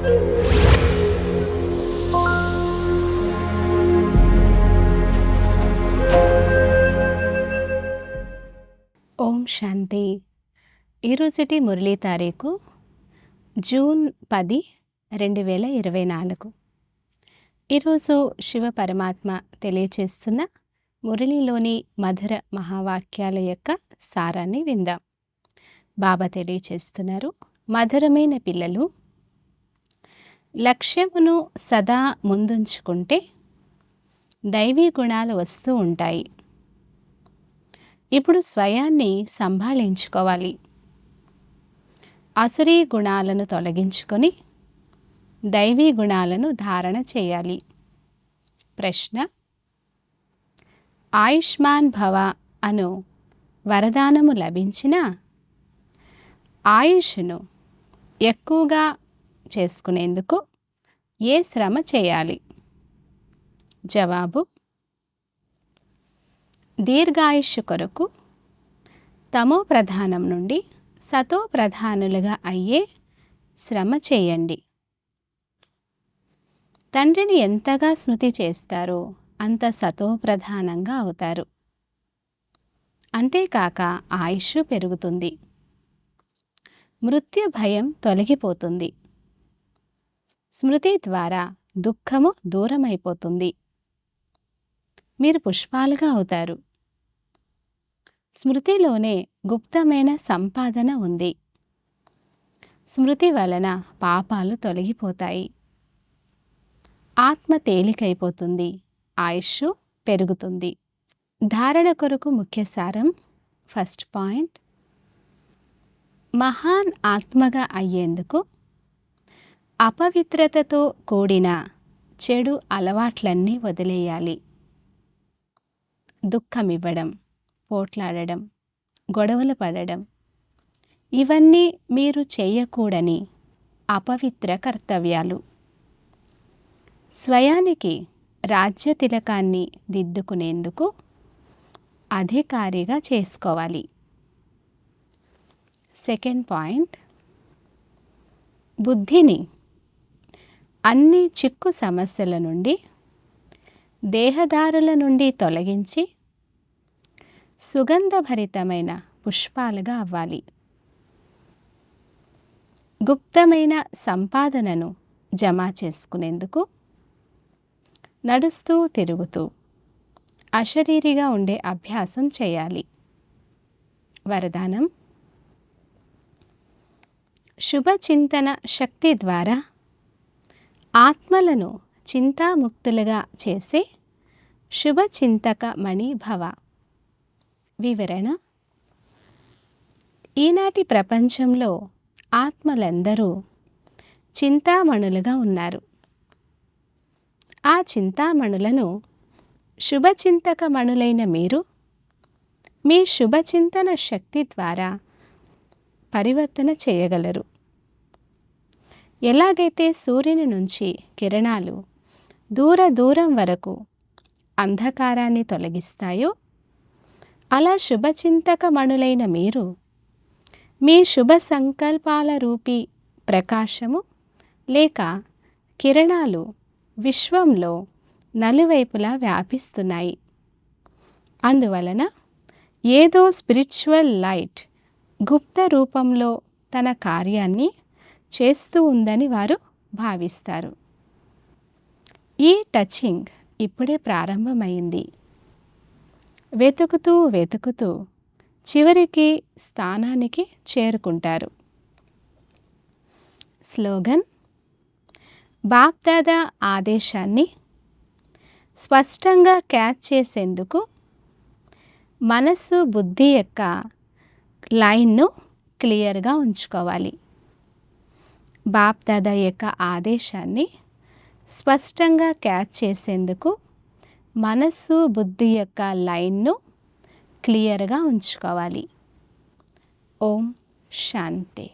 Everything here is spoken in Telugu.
ఓం శాంతి. ఈరోజుటి మురళీ తారీఖు జూన్ పది రెండు వేల ఇరవై నాలుగు. ఈరోజు శివ పరమాత్మ తెలియచేస్తున్న మురళిలోని మధుర మహావాక్యాల యొక్క సారాన్ని విందాం. బాబా తెలియచేస్తున్నారు మధురమైన పిల్లలు లక్ష్యమును సదా ముందుంచుకుంటే దైవీ గుణాలు వస్తూ ఉంటాయి. ఇప్పుడు స్వయాన్ని సంభాళించుకోవాలి. అసురీ గుణాలను తొలగించుకొని దైవీ గుణాలను ధారణ చేయాలి. ప్రశ్న ఆయుష్మాన్ భవ అను వరదానము లభించిన ఆయుష్ను ఎక్కువగా చేసుకునేందుకు ఏ శ్రమ చేయాలి? జవాబు దీర్ఘాయుష్ కొరకు తమో ప్రధానం నుండి సతో ప్రధానులుగా అయ్యే శ్రమ చేయండి. తండ్రిని ఎంతగా స్మృతి చేస్తారో అంత సతో ప్రధానంగా అవుతారు. అంతేకాక ఆయుష్ పెరుగుతుంది. మృత్యు భయం తొలగిపోతుంది. స్మృతి ద్వారా దుఃఖము దూరమైపోతుంది. మీరు పుష్పాలుగా అవుతారు. స్మృతిలోనే గుప్తమైన సంపాదన ఉంది. స్మృతి వలన పాపాలు తొలగిపోతాయి. ఆత్మ తేలికైపోతుంది. ఆయుష్ పెరుగుతుంది. ధారణ కొరకు ముఖ్య సారం ఫస్ట్ పాయింట్. మహాన్ ఆత్మగా అయ్యేందుకు అపవిత్రతతో కూడిన చెడు అలవాట్లన్నీ వదిలేయాలి. దుఃఖమివ్వడం పోట్లాడడం గొడవలు పడడం ఇవన్నీ మీరు చేయకూడని అపవిత్ర కర్తవ్యాలు. స్వయానికి రాజ్య తిలకాన్ని దిద్దుకునేందుకు అధికారిగా చేసుకోవాలి. సెకండ్ పాయింట్ బుద్ధిని అన్ని చిక్కు సమస్యల నుండి దేహదారుల నుండి తొలగించి సుగంధభరితమైన పుష్పాలుగా అవ్వాలి. గుప్తమైన సంపాదనను జమ చేసుకునేందుకు నడుస్తూ తిరుగుతూ అశరీరిగా ఉండే అభ్యాసం చేయాలి. వరదానం. శుభచింతన శక్తి ద్వారా ఆత్మలను చింతాముక్తులుగా చేసే శుభచింతక మణిభవ వివరణ ఈనాటి ప్రపంచంలో ఆత్మలందరూ చింతామణులుగా ఉన్నారు. ఆ చింతామణులను శుభచింతక మణులైన మీరు మీ శుభచింతన శక్తి ద్వారా పరివర్తన చేయగలరు. ఎలాగైతే సూర్యుని నుంచి కిరణాలు దూర దూరం వరకు అంధకారాన్ని తొలగిస్తాయో అలా శుభచింతకమణులైన మీరు మీ శుభ సంకల్పాల రూపీ ప్రకాశము లేక కిరణాలు విశ్వంలో నలువైపులా వ్యాపిస్తున్నాయి. అందువలన ఏదో స్పిరిచువల్ లైట్ గుప్త రూపంలో తన కార్యాన్ని చేస్తూ ఉందని వారు భావిస్తారు. ఈ టచింగ్ ఇప్పుడే ప్రారంభమైంది. వెతుకుతూ వెతుకుతూ చివరికి స్థానానికి చేరుకుంటారు. స్లోగన్ బాప్దాదా ఆదేశాన్ని స్పష్టంగా క్యాచ్ చేసేందుకు మనస్సు బుద్ధి యొక్క లైన్ను క్లియర్గా ఉంచుకోవాలి. బాప్దాదా యొక్క ఆదేశాన్ని స్పష్టంగా క్యాచ్ చేసేందుకు మనస్సు బుద్ధి యొక్క లైన్ను క్లియర్గా ఉంచుకోవాలి. ఓం శాంతి.